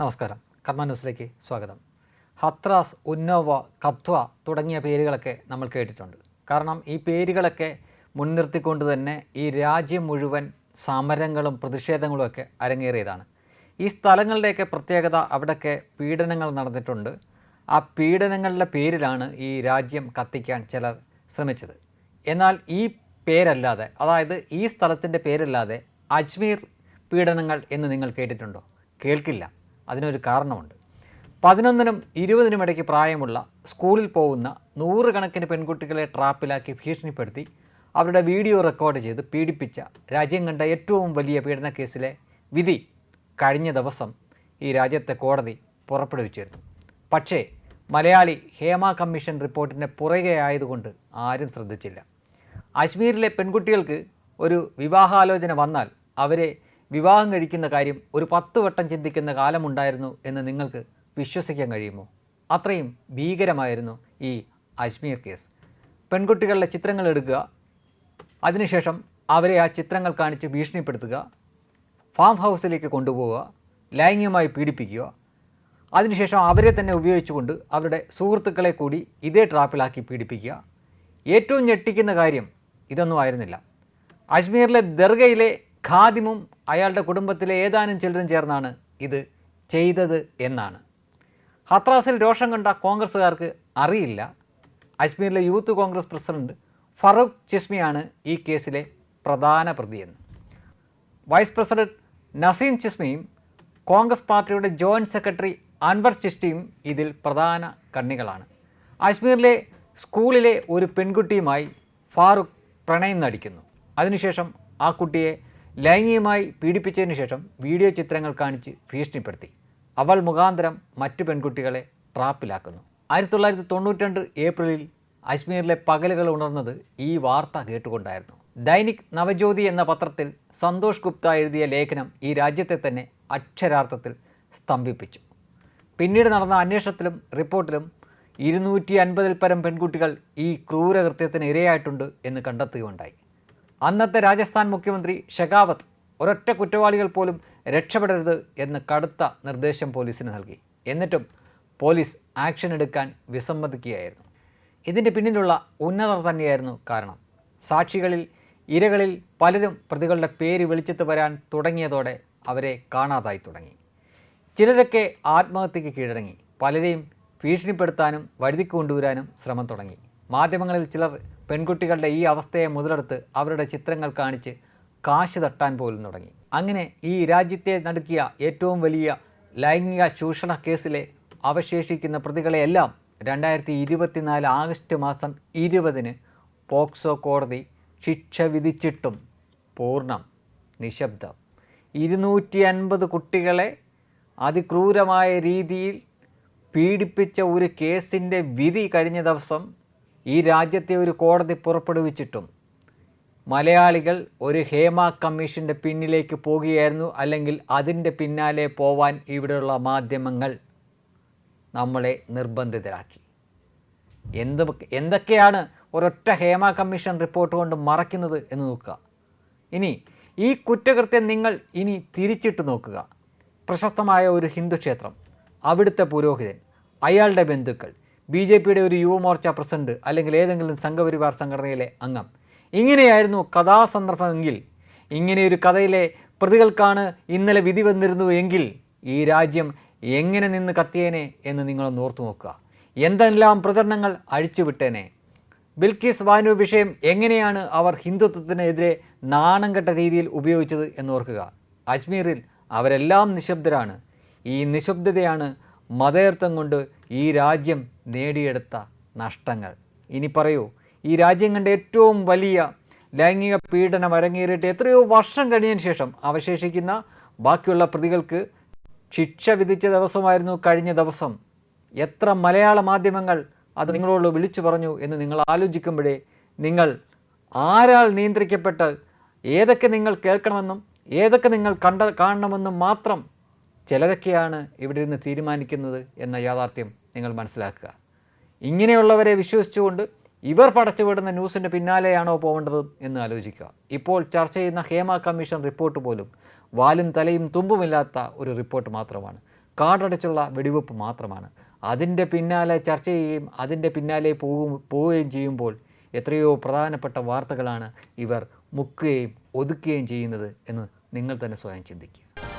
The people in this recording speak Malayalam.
നമസ്കാരം. കർമ്മ ന്യൂസിലേക്ക് സ്വാഗതം. ഹത്രാസ് ഉന്നോവ കത്വ തുടങ്ങിയ പേരുകളൊക്കെ നമ്മൾ കേട്ടിട്ടുണ്ട്. കാരണം ഈ പേരുകളൊക്കെ മുൻനിർത്തിക്കൊണ്ട് തന്നെ ഈ രാജ്യം മുഴുവൻ സമരങ്ങളും പ്രതിഷേധങ്ങളും ഒക്കെ അരങ്ങേറിയതാണ്. ഈ സ്ഥലങ്ങളുടെയൊക്കെ പ്രത്യേകത അവിടെയൊക്കെ പീഡനങ്ങൾ നടന്നിട്ടുണ്ട്. ആ പീഡനങ്ങളുടെ പേരിലാണ് ഈ രാജ്യം കത്തിക്കാൻ ചിലർ ശ്രമിച്ചത്. എന്നാൽ ഈ പേരല്ലാതെ അതായത് ഈ സ്ഥലത്തിന്റെ പേരല്ലാതെ അജ്മീർ പീഡനങ്ങൾ എന്ന് നിങ്ങൾ കേട്ടിട്ടുണ്ടോ? കേൾക്കില്ല. അതിനൊരു കാരണമുണ്ട്. പതിനൊന്നിനും ഇരുപതിനും ഇടയ്ക്ക് പ്രായമുള്ള സ്കൂളിൽ പോകുന്ന നൂറുകണക്കിന് പെൺകുട്ടികളെ ട്രാപ്പിലാക്കി ഭീഷണിപ്പെടുത്തി അവരുടെ വീഡിയോ റെക്കോർഡ് ചെയ്ത് പീഡിപ്പിച്ച രാജ്യം കണ്ട ഏറ്റവും വലിയ പീഡന കേസിലെ വിധി കഴിഞ്ഞ ദിവസം ഈ രാജ്യത്തെ കോടതി പുറപ്പെടുവിച്ചിരുന്നു. പക്ഷേ മലയാളി ഹേമ കമ്മീഷൻ റിപ്പോർട്ടിന്റെ പുറകെ ആയതുകൊണ്ട് ആരും ശ്രദ്ധിച്ചില്ല. അശ്മീരിലെ പെൺകുട്ടികൾക്ക് ഒരു വിവാഹാലോചന വന്നാൽ അവരെ വിവാഹം കഴിക്കുന്ന കാര്യം ഒരു പത്ത് വട്ടം ചിന്തിക്കുന്ന കാലമുണ്ടായിരുന്നു എന്ന് നിങ്ങൾക്ക് വിശ്വസിക്കാൻ കഴിയുമോ? അത്രയും ഭീകരമായിരുന്നു ഈ അജ്മീർ കേസ്. പെൺകുട്ടികളുടെ ചിത്രങ്ങൾ എടുക്കുക അതിനുശേഷം അവരെ ആ ചിത്രങ്ങൾ കാണിച്ച് ഭീഷണിപ്പെടുത്തുക ഫാം ഹൗസിലേക്ക് കൊണ്ടുപോവുക ലൈംഗികമായി പീഡിപ്പിക്കുക അതിനുശേഷം അവരെ തന്നെ ഉപയോഗിച്ചുകൊണ്ട് അവരുടെ സുഹൃത്തുക്കളെ കൂടി ഇതേ ട്രാപ്പിലാക്കി പീഡിപ്പിക്കുക. ഏറ്റവും ഞെട്ടിക്കുന്ന കാര്യം ഇതൊന്നും ആയിരുന്നില്ല. അജ്മീറിലെ ദർഗയിലെ ഖാദിമും അയാളുടെ കുടുംബത്തിലെ ഏതാനും ചിലരും ചേർന്നാണ് ഇത് ചെയ്തത് എന്നാണ്. ഹത്രാസിൽ രോഷം കണ്ട കോൺഗ്രസ്സുകാർക്ക് അറിയില്ല. അജ്മീരിലെ യൂത്ത് കോൺഗ്രസ് പ്രസിഡന്റ് ഫറൂഖ് ചിസ്മിയാണ് ഈ കേസിലെ പ്രധാന പ്രതിയെന്ന്. വൈസ് പ്രസിഡന്റ് നസീം ചിസ്മിയും കോൺഗ്രസ് പാർട്ടിയുടെ ജോയിന്റ് സെക്രട്ടറി അൻവർ ചിഷ്ടിയും ഇതിൽ പ്രധാന കണ്ണികളാണ്. അജ്മീറിലെ സ്കൂളിലെ ഒരു പെൺകുട്ടിയുമായി ഫാറൂഖ് പ്രണയം നടിക്കുന്നു. അതിനുശേഷം ആ കുട്ടിയെ ലൈംഗികമായി പീഡിപ്പിച്ചതിന് ശേഷം വീഡിയോ ചിത്രങ്ങൾ കാണിച്ച് ഭീഷണിപ്പെടുത്തി. അവൾ മുഖാന്തരം മറ്റു പെൺകുട്ടികളെ ട്രാപ്പിലാക്കുന്നു. ആയിരത്തി തൊള്ളായിരത്തി തൊണ്ണൂറ്റി രണ്ട് ഏപ്രിലിൽ അജ്മീറിലെ പകലുകൾ ഉണർന്നത് ഈ വാർത്ത കേട്ടുകൊണ്ടായിരുന്നു. ദൈനിക് നവജ്യോതി എന്ന പത്രത്തിൽ സന്തോഷ് ഗുപ്ത എഴുതിയ ലേഖനം ഈ രാജ്യത്തെ തന്നെ അക്ഷരാർത്ഥത്തിൽ സ്തംഭിപ്പിച്ചു. പിന്നീട് നടന്ന അന്വേഷണത്തിലും റിപ്പോർട്ടിലും ഇരുന്നൂറ്റി അൻപതിൽ പരം പെൺകുട്ടികൾ ഈ ക്രൂരകൃത്യത്തിന് ഇരയായിട്ടുണ്ട് എന്ന് കണ്ടെത്തുകയുണ്ടായി. അന്നത്തെ രാജസ്ഥാൻ മുഖ്യമന്ത്രി ഷെഖാവത്ത് ഒരൊറ്റ കുറ്റവാളികൾ പോലും രക്ഷപ്പെടരുത് എന്ന് കടുത്ത നിർദ്ദേശം പോലീസിന് നൽകി. എന്നിട്ടും പോലീസ് ആക്ഷൻ എടുക്കാൻ വിസമ്മതിക്കുകയായിരുന്നു. ഇതിന്റെ പിന്നിലുള്ള ഉന്നതർ തന്നെയായിരുന്നു കാരണം. സാക്ഷികളിൽ ഇരകളിൽ പലരും പ്രതികളുടെ പേര് വെളിച്ചത്ത് വരാൻ തുടങ്ങിയതോടെ അവരെ കാണാതായി തുടങ്ങി. ചിലരൊക്കെ ആത്മഹത്യയ്ക്ക് കീഴടങ്ങി. പലരെയും ഭീഷണിപ്പെടുത്താനും വഴുതിക്ക് കൊണ്ടുവരാനും ശ്രമം തുടങ്ങി. മാധ്യമങ്ങളിൽ ചിലർ പെൺകുട്ടികളുടെ ഈ അവസ്ഥയെ മുതലെടുത്ത് അവരുടെ ചിത്രങ്ങൾ കാണിച്ച് കാശ് തട്ടാൻ പോലും തുടങ്ങി. അങ്ങനെ ഈ രാജ്യത്തെ നടുക്കിയ ഏറ്റവും വലിയ ലൈംഗിക ചൂഷണ കേസിലെ അവശേഷിക്കുന്ന പ്രതികളെയെല്ലാം രണ്ടായിരത്തി ഇരുപത്തിനാല് ആഗസ്റ്റ് മാസം ഇരുപതിന് പോക്സോ കോടതി ശിക്ഷ വിധിച്ചിട്ടും പൂർണം നിശബ്ദം. ഇരുന്നൂറ്റി അൻപത് കുട്ടികളെ അതിക്രൂരമായ രീതിയിൽ പീഡിപ്പിച്ച ഒരു കേസിന്റെ വിധി കഴിഞ്ഞ ദിവസം ഈ രാജ്യത്തെ ഒരു കോടതി പുറപ്പെടുവിച്ചിട്ടും മലയാളികൾ ഒരു ഹേമ കമ്മീഷന്റെ പിന്നിലേക്ക് പോകുകയായിരുന്നു അല്ലെങ്കിൽ അതിന്റെ പിന്നാലെ പോവാൻ ഇവിടെയുള്ള മാധ്യമങ്ങൾ നമ്മളെ നിർബന്ധിതരാക്കി. എന്ത് എന്തൊക്കെയാണ് ഒരൊറ്റ ഹേമ കമ്മീഷൻ റിപ്പോർട്ട് കൊണ്ട് മറയ്ക്കുന്നത് എന്ന് നോക്കുക. ഇനി ഈ കുറ്റകൃത്യം നിങ്ങൾ ഇനി തിരിച്ചിട്ട് നോക്കുക. പ്രശസ്തമായ ഒരു ഹിന്ദു ക്ഷേത്രം അവിടുത്തെ പുരോഹിതൻ അയാളുടെ ബന്ധുക്കൾ ബി ജെ പിയുടെ ഒരു യുവമോർച്ച പ്രസിഡന്റ് അല്ലെങ്കിൽ ഏതെങ്കിലും സംഘപരിവാർ സംഘടനയിലെ അംഗം. ഇങ്ങനെയായിരുന്നു കഥാസന്ദർഭമെങ്കിൽ. ഇങ്ങനെയൊരു കഥയിലെ പ്രതികൾക്കാണ് ഇന്നലെ വിധി വന്നിരുന്നു എങ്കിൽ ഈ രാജ്യം എങ്ങനെ നിന്ന് കത്തിയേനെ എന്ന് നിങ്ങളൊന്ന് ഓർത്തു നോക്കുക. എന്തെല്ലാം പ്രചരണങ്ങൾ അഴിച്ചുവിട്ടേനെ. ബിൽക്കിസ് വാനു വിഷയം എങ്ങനെയാണ് അവർ ഹിന്ദുത്വത്തിനെതിരെ നാണം കെട്ട രീതിയിൽ ഉപയോഗിച്ചത് എന്ന് ഓർക്കുക. അജ്മീറിൽ അവരെല്ലാം നിശബ്ദരാണ്. ഈ നിശബ്ദതയാണ് മതേർത്ഥം കൊണ്ട് ഈ രാജ്യം നേടിയെടുത്ത നഷ്ടങ്ങൾ. ഇനി പറയൂ ഈ രാജ്യം കണ്ട ഏറ്റവും വലിയ ലൈംഗിക പീഡനം അരങ്ങേറിയിട്ട് എത്രയോ വർഷം കഴിഞ്ഞതിന് ശേഷം അവശേഷിക്കുന്ന ബാക്കിയുള്ള പ്രതികൾക്ക് ശിക്ഷ വിധിച്ച ദിവസമായിരുന്നു കഴിഞ്ഞ ദിവസം. എത്ര മലയാള മാധ്യമങ്ങൾ അത് നിങ്ങളോട് വിളിച്ചു പറഞ്ഞു എന്ന് നിങ്ങൾ ആലോചിക്കുമ്പോഴേ നിങ്ങൾ ആരാൽ നിയന്ത്രിക്കപ്പെട്ട് ഏതൊക്കെ നിങ്ങൾ കേൾക്കണമെന്നും ഏതൊക്കെ നിങ്ങൾ കണ്ട കാണണമെന്നും മാത്രം ചിലരൊക്കെയാണ് ഇവിടെ ഇരുന്ന് തീരുമാനിക്കുന്നത് എന്ന യാഥാർത്ഥ്യം നിങ്ങൾ മനസ്സിലാക്കുക. ഇങ്ങനെയുള്ളവരെ വിശ്വസിച്ചുകൊണ്ട് ഇവർ പടച്ചുവിടുന്ന ന്യൂസിന്റെ പിന്നാലെയാണോ പോകേണ്ടത് എന്ന് ആലോചിക്കുക. ഇപ്പോൾ ചർച്ച ചെയ്യുന്ന ഹേമ കമ്മീഷൻ റിപ്പോർട്ട് പോലും വാലും തലയും തുമ്പുമില്ലാത്ത ഒരു റിപ്പോർട്ട് മാത്രമാണ്. കാടടച്ചുള്ള വെടിവെപ്പ് മാത്രമാണ്. അതിന്റെ പിന്നാലെ ചർച്ച ചെയ്യുകയും അതിന്റെ പിന്നാലെ പോകും പോവുകയും ചെയ്യുമ്പോൾ എത്രയോ പ്രധാനപ്പെട്ട വാർത്തകളാണ് ഇവർ മുക്കുകയും ഒതുക്കുകയും ചെയ്യുന്നത് എന്ന് നിങ്ങൾ തന്നെ സ്വയം ചിന്തിക്കുക.